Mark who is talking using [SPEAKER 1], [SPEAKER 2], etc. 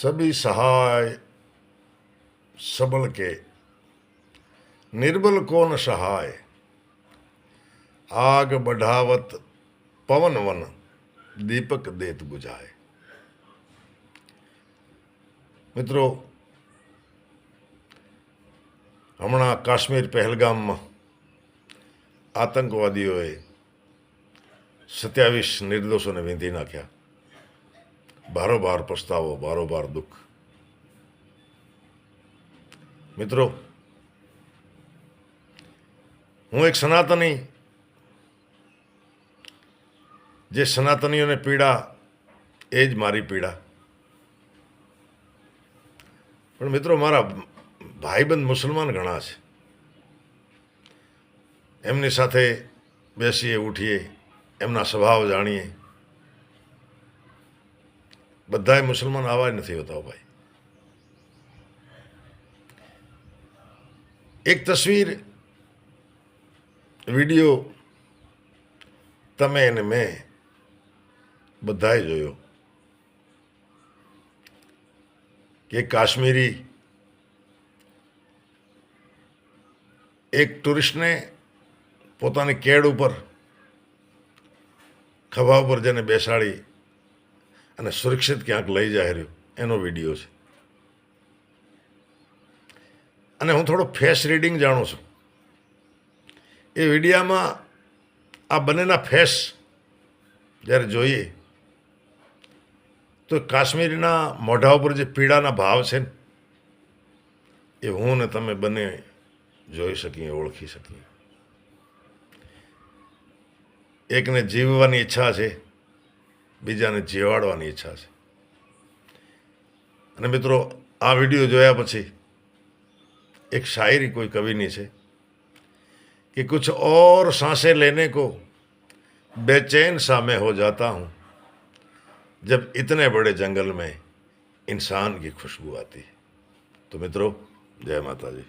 [SPEAKER 1] સબી સહાય સબલ કે નિર્બલ કોન સહાય આગ બઢાવત પવન વન દીપક દેત બુજાય મિત્રો હમણાં કાશ્મીર પહેલગામમાં આતંકવાદીઓએ સત્યાવીસ નિર્દોષોને વીંધી નાખ્યા બારોબાર પસ્તાવો, બારોબાર દુઃખ. મિત્રો, હું એક સનાતની, જે સનાતનીઓને પીડા, એ જ મારી પીડા. પણ મિત્રો, મારા ભાઈબંધ મુસલમાન ઘણા છે. એમની સાથે બેસીએ, ઉઠીએ, એમના સ્વભાવ જાણીએ. બધાય મુસલમાન આવા નથી હોતા ભાઈ. એક તસવીર, વીડિયો તમે અને મેં બધાએ જોયો. કે કાશ્મીરી એક ટુરિસ્ટને પોતાની કેડ ઉપર, ખભા ઉપર જેને બેસાડી અને સુરક્ષિત ક્યાંક લઈ જાય રહ્યો. એનો વીડિયો છે. અને હું થોડો ફેસ રીડિંગ જાણું છું. એ વિડીયામાં આ બંનેના ફેસ જ્યારે જોઈએ, તો કાશ્મીરના મોઢા ઉપર જે પીડાના ભાવ છે ને, એ હું ને તમે બંને જોઈ શકીએ, ઓળખી શકીએ. એકને જીવવાની ઈચ્છા છે બીજાને જીવાડવાની ઈચ્છા છે અને મિત્રો આ વિડીયો જોયા પછી એક શાયરી કોઈ કવિની છે कि कुछ और सांसें लेने को बेचैन सा मैं हो जाता हूँ जब इतने बड़े जंगल में इंसान की खुशबू आती है तो मित्रों जय माता दी